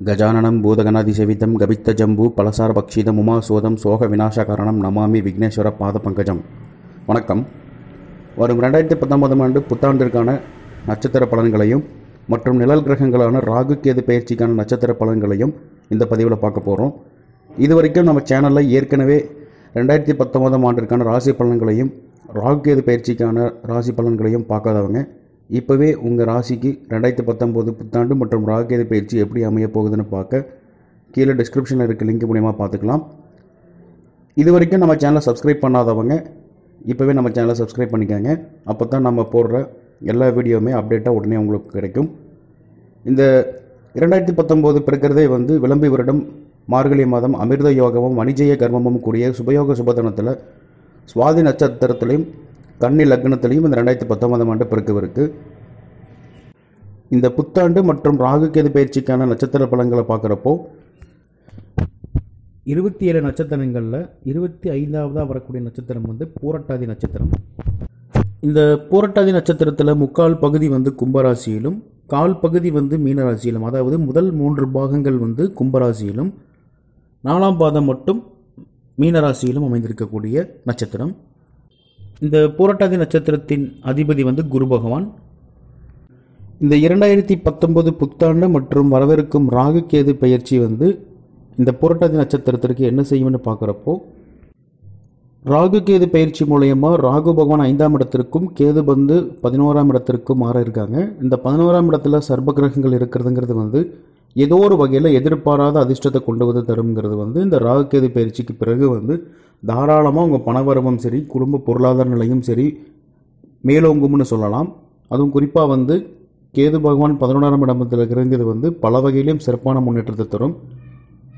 கஜானனம் பூதகணாதிசேவிதம் கபித்த ஜம்பு பலசார பக்ஷிதம் உமாசோதம் சோக விநாசகாரணம் நமாமி விக்னேஸ்வர பாத பங்கஜம் வணக்கம். வரும் ரெண்டாயிரத்தி பத்தொன்பதாம் ஆண்டு புத்தாண்டிற்கான நட்சத்திர பலன்களையும் மற்றும் நிழல் கிரகங்களான ராகு கேது பயிற்சிக்கான நட்சத்திர பலன்களையும் இந்த பதிவில் பார்க்க போகிறோம் இது வரைக்கும் நம்ம சேனலில் ஏற்கனவே ரெண்டாயிரத்தி பத்தொன்பதாம் ஆண்டிற்கான ராசி பலன்களையும் ராகு கேது பயிற்சிக்கான ராசி பலன்களையும் பார்க்காதவங்க இப்போவே உங்கள் ராசிக்கு ரெண்டாயிரத்தி பத்தொம்போது புத்தாண்டு மற்றும் ராகு பயிற்சி எப்படி அமைய போகுதுன்னு பார்க்க கீழே டிஸ்கிரிப்ஷனில் இருக்க லிங்க் மூலிமா பார்த்துக்கலாம். இது வரைக்கும் நம்ம சேனலை சப்ஸ்கிரைப் பண்ணாதவங்க இப்போவே நம்ம சேனலை சப்ஸ்கிரைப் பண்ணிக்கோங்க. அப்போ தான் நம்ம போடுற எல்லா வீடியோவுமே அப்டேட்டாக உடனே உங்களுக்கு கிடைக்கும். இந்த இரண்டாயிரத்தி பத்தொம்போது பிறக்கிறதே வந்து விளம்பி வருடம் மார்கழி மாதம் அமிர்த யோகமும் வணிஜய கர்மமும் கூடிய சுபயோக சுபதனத்தில் சுவாதி நட்சத்திரத்திலையும் கன்னி லக்னத்திலையும் இந்த ரெண்டாயிரத்தி பத்தொன்பதாம் ஆண்டு பிறக்கவிருக்கு. இந்த புத்தாண்டு மற்றும் ராகு கேது பயிற்சிக்கான நட்சத்திர பலன்களை பார்க்குறப்போ இருபத்தி ஏழு நட்சத்திரங்களில் இருபத்தி ஐந்தாவதாக வரக்கூடிய நட்சத்திரம் வந்து பூரட்டாதி நட்சத்திரம். இந்த பூரட்டாதி நட்சத்திரத்தில் முக்கால் பகுதி வந்து கும்பராசியிலும் கால் பகுதி வந்து மீனராசியிலும் அதாவது முதல் மூன்று பாகங்கள் வந்து கும்பராசியிலும் நாலாம் பாதம் மட்டும் மீனராசியிலும் அமைந்திருக்கக்கூடிய நட்சத்திரம். இந்த பூரட்டாதி நட்சத்திரத்தின் அதிபதி வந்து குரு பகவான். இந்த இரண்டாயிரத்தி பத்தொன்பது புத்தாண்டு மற்றும் வரவிருக்கும் ராகு கேது பயிற்சி வந்து இந்த புரட்டாதி நட்சத்திரத்திற்கு என்ன செய்யும்னு பார்க்குறப்போ ராகு கேது பயிற்சி மூலயமா ராகு பகவான் ஐந்தாம் இடத்திற்கும் கேது வந்து பதினோராம் இடத்திற்கும் மாற இருக்காங்க. இந்த பதினோராம் இடத்துல சர்ப கிரகங்கள் இருக்கிறதுங்கிறது வந்து ஏதோ ஒரு வகையில் எதிர்பாராத அதிர்ஷ்டத்தை கொண்டு வந்து தருங்கிறது வந்து இந்த ராகு கேது பயிற்சிக்கு பிறகு வந்து தாராளமாக உங்கள் பணவரவும் சரி குடும்ப பொருளாதார நிலையும் சரி மேலோங்கும்னு சொல்லலாம். அதுவும் குறிப்பாக வந்து கேது பகவான் பதினொன்றாம் இடத்தில் இறங்கியது வந்து பல வகையிலும் சிறப்பான முன்னேற்றத்தை தரும்.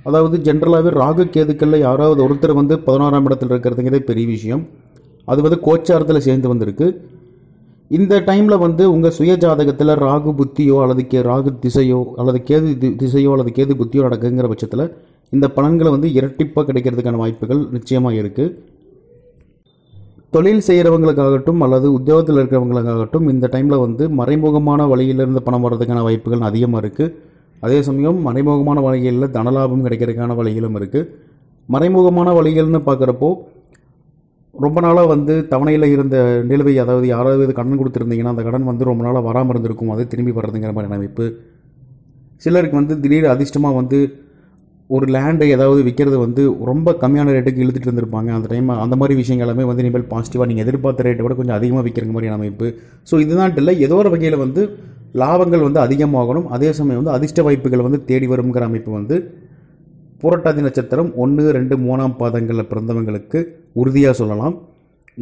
அதாவது ஜென்ரலாகவே ராகு கேதுக்களில் யாராவது ஒருத்தர் வந்து பதினோராம் இடத்தில் இருக்கிறதுங்கிறதே பெரிய விஷயம். அது வந்து கோச்சாரத்தில் சேர்ந்து வந்திருக்கு. இந்த டைமில் வந்து உங்கள் சுய ஜாதகத்தில் ராகு புத்தியோ அல்லது கே ராகு திசையோ அல்லது கேது திசையோ அல்லது கேது புத்தியோ நடக்குங்கிற பட்சத்தில் இந்த பலன்களை வந்து இரட்டிப்பாக கிடைக்கிறதுக்கான வாய்ப்புகள் நிச்சயமாக இருக்குது தொழில் செய்கிறவங்களுக்காகட்டும் அல்லது உத்தியோகத்தில் இருக்கிறவங்களுக்காகட்டும் இந்த டைமில் வந்து மறைமுகமான வழியிலிருந்து பணம் வர்றதுக்கான வாய்ப்புகள் அதிகமாக இருக்குது அதே சமயம் மறைமுகமான வழிகளில் தனலாபம் கிடைக்கிறதுக்கான வழிகளும் இருக்குது மறைமுகமான வழிகள்னு பார்க்குறப்போ ரொம்ப நாளாக வந்து தவணையில் இருந்த நிலுவை அதாவது யாராவது கடன் கொடுத்துருந்தீங்கன்னா அந்த கடன் வந்து ரொம்ப நாளாக வராமல் இருந்திருக்கும். அது திரும்பி வர்றதுங்கிற மாதிரி அமைப்பு. சிலருக்கு வந்து திடீர் அதிர்ஷ்டமாக வந்து ஒரு லேண்டை ஏதாவது விற்கிறது வந்து ரொம்ப கம்மியான ரேட்டுக்கு இழுத்துட்டு இருந்திருப்பாங்க. அந்த டைம் அந்த மாதிரி விஷயங்கள் எல்லாமே வந்து இனிமேல் பாசிட்டிவாக நீங்கள் எதிர்பார்த்த ரேட்டை விட கொஞ்சம் அதிகமாக விற்கிற மாதிரியான அமைப்பு. ஸோ இதுதான் இல்லை ஏதோ ஒரு வகையில் வந்து லாபங்கள் வந்து அதிகமாகணும். அதே சமயம் வந்து அதிர்ஷ்ட வாய்ப்புகள் வந்து தேடி வருங்கிற அமைப்பு வந்து புரட்டாதி நட்சத்திரம் ஒன்று ரெண்டு மூணாம் பாதங்களில் பிறந்தவங்களுக்கு உறுதியாக சொல்லலாம்.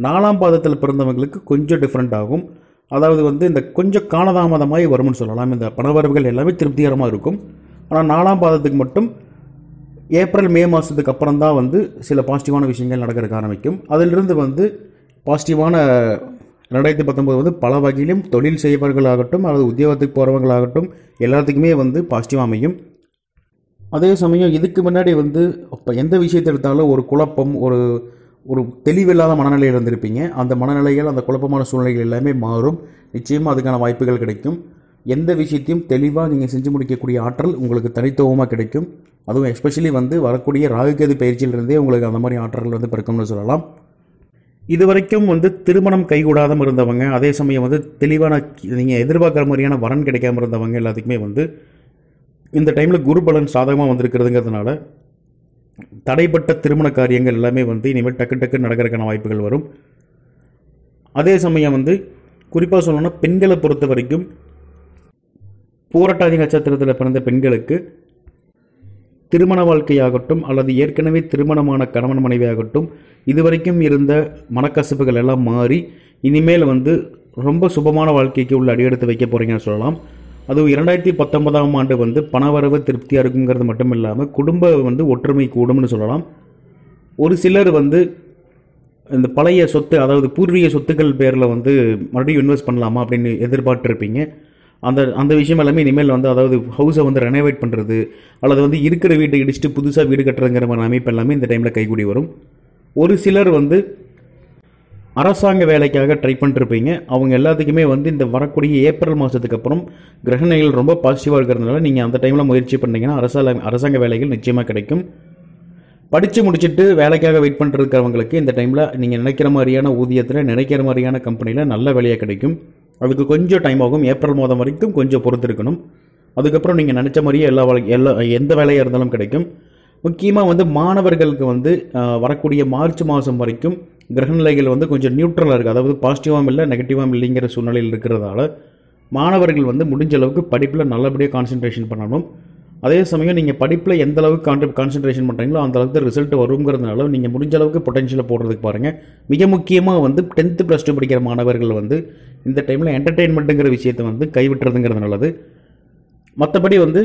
நாலாம் பாதத்தில் பிறந்தவங்களுக்கு கொஞ்சம் டிஃப்ரெண்ட் ஆகும். அதாவது வந்து இந்த கொஞ்சம் காலதாமதமாகி வரும்னு சொல்லலாம். இந்த பணவரவுகள் எல்லாமே திருப்திகரமாக இருக்கும். ஆனால் நாலாம் பாதத்துக்கு மட்டும் ஏப்ரல் மே மாதத்துக்கு அப்புறம் தான் வந்து சில பாசிட்டிவான விஷயங்கள் நடக்கிறதுக்கு ஆரம்பிக்கும். அதிலிருந்து வந்து பாசிட்டிவான ரெண்டாயிரத்தி பத்தொம்போது வந்து பல வகையிலும் தொழில் செய்பவர்களாகட்டும் அல்லது உத்தியோகத்துக்கு போகிறவங்களாகட்டும் எல்லாத்துக்குமே வந்து பாசிட்டிவாக அமையும். அதே சமயம் இதுக்கு முன்னாடி வந்து இப்போ எந்த விஷயத்தை எடுத்தாலும் ஒரு குழப்பம் ஒரு ஒரு தெளிவில்லாத மனநிலையில் இருந்திருப்பீங்க. அந்த மனநிலைகள் அந்த குழப்பமான சூழ்நிலைகள் எல்லாமே மாறும். நிச்சயமாக அதுக்கான வாய்ப்புகள் கிடைக்கும். எந்த விஷயத்தையும் தெளிவாக நீங்கள் செஞ்சு முடிக்கக்கூடிய ஆற்றல் உங்களுக்கு தனித்துவமாக கிடைக்கும். அதுவும் எஸ்பெஷலி வந்து வரக்கூடிய ராகுகேது பயிற்சியிலிருந்தே உங்களுக்கு அந்த மாதிரி ஆற்றல் வந்து பிறக்கும்னு சொல்லலாம். இது வரைக்கும் வந்து திருமணம் கைகூடாதம் இருந்தவங்க அதே சமயம் வந்து தெளிவான நீங்கள் எதிர்பார்க்குற மாதிரியான வரன் கிடைக்காம இருந்தவங்க எல்லாத்துக்குமே வந்து இந்த டைமில் குரு பலன் சாதகமாக வந்திருக்கிறதுங்கிறதுனால தடைப்பட்ட திருமண காரியங்கள் எல்லாமே வந்து இனிமேல் டக்கு டக்கு நடக்கிறதுக்கான வாய்ப்புகள் வரும். அதே சமயம் வந்து குறிப்பாக சொல்லணும்னா பெண்களை பொறுத்த வரைக்கும் பூரட்டாதி நட்சத்திரத்தில் பிறந்த பெண்களுக்கு திருமண வாழ்க்கையாகட்டும் அல்லது ஏற்கனவே திருமணமான கணவன் மனைவியாகட்டும் இதுவரைக்கும் இருந்த மனக்கசப்புகள் எல்லாம் மாறி இனிமேல் வந்து ரொம்ப சுபமான வாழ்க்கைக்கு உள்ள அடியெடுத்து வைக்க போகிறீங்கன்னு சொல்லலாம். அதுவும் இரண்டாயிரத்தி பத்தொன்பதாம் ஆண்டு வந்து பணவரவு திருப்தியாக இருக்குங்கிறது மட்டும் இல்லாமல் குடும்ப வந்து ஒற்றுமை கூடும்னு சொல்லலாம். ஒரு சிலர் வந்து இந்த பழைய சொத்து அதாவது பூர்வீக சொத்துக்கள் பேரில் வந்து மறுபடியும் இன்வெஸ்ட் பண்ணலாமா அப்படின்னு எதிர்பார்த்துருப்பீங்க. அந்த அந்த விஷயம் எல்லாமே இனிமேல் வந்து அதாவது ஹவுஸை வந்து ரெனோவேட் பண்ணுறது அல்லது வந்து இருக்கிற வீட்டை இடிச்சுட்டு புதுசாக வீடு கட்டுறதுங்கிற மாதிரி அமைப்பு எல்லாமே இந்த டைமில் கைகூடி வரும். ஒரு சிலர் வந்து அரசாங்க வேலைக்காக ட்ரை பண்ணிருப்பீங்க. அவங்க எல்லாத்துக்குமே வந்து இந்த வரக்கூடிய ஏப்ரல் மாதத்துக்கு அப்புறம் கிரகணிகள் ரொம்ப பாசிட்டிவாக இருக்கிறதுனால நீங்கள் அந்த டைமில் முயற்சி பண்ணிங்கன்னா அரசாங்க அரசாங்க வேலைகள் நிச்சயமாக கிடைக்கும். படித்து முடிச்சுட்டு வேலைக்காக வெயிட் பண்ணிட்டு இந்த டைமில் நீங்கள் நினைக்கிற மாதிரியான ஊதியத்தில் நினைக்கிற மாதிரியான கம்பெனியில் நல்ல வேலையாக கிடைக்கும். அதுக்கு கொஞ்சம் டைம் ஆகும். ஏப்ரல் மாதம் வரைக்கும் கொஞ்சம் பொறுத்து இருக்கணும் அதுக்கப்புறம் நீங்கள் நினச்ச மாதிரியே எல்லா வேலை எல்லா எந்த வேலையாக இருந்தாலும் கிடைக்கும். முக்கியமாக வந்து மாணவர்களுக்கு வந்து வரக்கூடிய மார்ச் மாதம் வரைக்கும் கிரகநிலைகள் வந்து கொஞ்சம் நியூட்ரலாக இருக்குது அதாவது பாசிட்டிவாகவும் இல்லை நெகட்டிவாகவும் இல்லைங்கிற சூழ்நிலையில் இருக்கிறதால மாணவர்கள் வந்து முடிஞ்ச அளவுக்கு படிப்பில் நல்லபடியாக கான்சென்ட்ரேஷன் பண்ணணும். அதே சமயம் நீங்கள் படிப்பில் எந்த அளவுக்கு கான்ட்ரி கான்சென்ட்ரேஷன் பண்ணுறீங்களோ அந்த அளவுக்கு ரிசல்ட் வருங்கிறதுனால நீங்கள் முடிஞ்ச அளவுக்கு பொட்டன்ஷியலை போடுறதுக்கு பாருங்கள் மிக முக்கியமாக வந்து டென்த்து ப்ளஸ் டூ படிக்கிற மாணவர்கள் வந்து இந்த டைமில் என்டர்டெயின்மெண்ட்டுங்கிற விஷயத்தை வந்து கைவிட்டுறதுங்கிறது நல்லது. மற்றபடி வந்து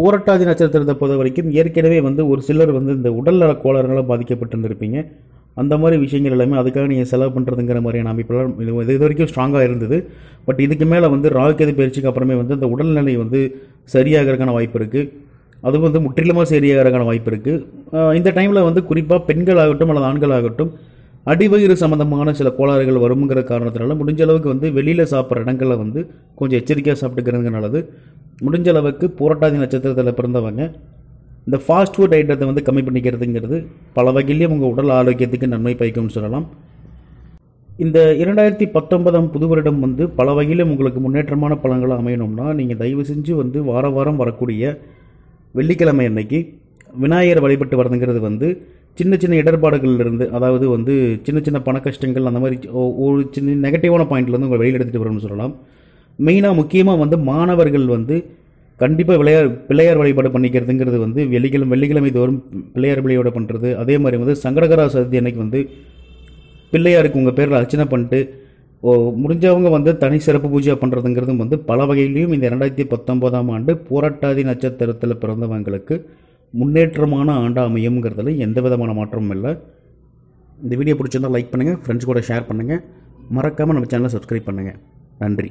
பூரட்டாதி நட்சத்திரத்தை பொறுத்த வரைக்கும் ஏற்கனவே வந்து ஒரு சிலர் வந்து இந்த உடல்நல கோளாறுகளால் பாதிக்கப்பட்டிருந்திருப்பீங்க. அந்த மாதிரி விஷயங்கள் எல்லாமே அதுக்காக நீங்கள் செலவு பண்ணுறதுங்கிற மாதிரியான அமைப்பெல்லாம் இது இது வரைக்கும் ஸ்ட்ராங்காக இருந்தது. பட் இதுக்கு மேலே வந்து ராகுக்கேது பயிற்சிக்கு அப்புறமே வந்து அந்த உடல்நிலை வந்து சரியாகிறதுக்கான வாய்ப்பு இருக்குது அது வந்து முற்றிலுமாக சரியாகிறதுக்கான வாய்ப்பு இருக்குது இந்த டைமில் வந்து குறிப்பாக பெண்கள் ஆகட்டும் அல்லது ஆண்கள் ஆகட்டும் அடிவயிறு சம்மந்தமான சில கோளாறுகள் வருங்கிற காரணத்தினால முடிஞ்ச அளவுக்கு வந்து வெளியில் சாப்பிட்ற இடங்களில் வந்து கொஞ்சம் எச்சரிக்கையாக சாப்பிட்டுக்கிறது நல்லது. முடிஞ்ச அளவுக்கு புரட்டாதி நட்சத்திரத்தில் பிறந்தவங்க இந்த ஃபாஸ்ட் ஃபுட் ஐட்டத்தை வந்து கம்மி பண்ணிக்கிறதுங்கிறது பல வகையிலையும் உங்கள் உடல் ஆரோக்கியத்துக்கு நன்மை பயக்கும்னு சொல்லலாம். இந்த இரண்டாயிரத்தி பத்தொன்பதாம் புது வருடம் வந்து பல வகையிலும் உங்களுக்கு முன்னேற்றமான பலன்களை அமையணும்னா நீங்கள் தயவு செஞ்சு வந்து வார வாரம் வரக்கூடிய வெள்ளிக்கிழமை அன்னைக்கு விநாயகர் வழிபட்டு வரதுங்கிறது வந்து சின்ன சின்ன இடர்பாடுகள்லேருந்து அதாவது வந்து சின்ன சின்ன பண கஷ்டங்கள் அந்த மாதிரி ஒரு சின்ன நெகட்டிவான பாயிண்ட்லேருந்து உங்களை வெளியில் எடுத்துகிட்டு வரணும்னு சொல்லலாம். மெயினாக முக்கியமாக வந்து மாணவர்கள் வந்து கண்டிப்பாக விளையார் பிள்ளையார் வழிபாடு பண்ணிக்கிறதுங்கிறது வந்து வெள்ளிக்கிழமை வெள்ளிக்கிழமை தோறும் பிள்ளையார் வழிபாடு பண்ணுறது அதே மாதிரி வந்து சங்கடகரா சதுர்த்தி அன்னைக்கு வந்து பிள்ளையாருக்கு உங்கள் பேரில் அர்ச்சனை பண்ணிட்டு ஓ முடிஞ்சவங்க வந்து தனி சிறப்பு பூஜை பண்ணுறதுங்கிறதும் வந்து பல வகையிலையும் இந்த ரெண்டாயிரத்தி பத்தொம்போதாம் ஆண்டு போராட்டாதி நட்சத்திரத்தில் பிறந்தவங்களுக்கு முன்னேற்றமான ஆண்டாக அமையுங்கிறதுல எந்த விதமான மாற்றமும் இல்லை. இந்த வீடியோ பிடிச்சிருந்தால் லைக் பண்ணுங்கள் ஃப்ரெண்ட்ஸ் கூட ஷேர் பண்ணுங்கள் மறக்காமல் நம்ம சேனலை சப்ஸ்கிரைப் பண்ணுங்கள் நன்றி.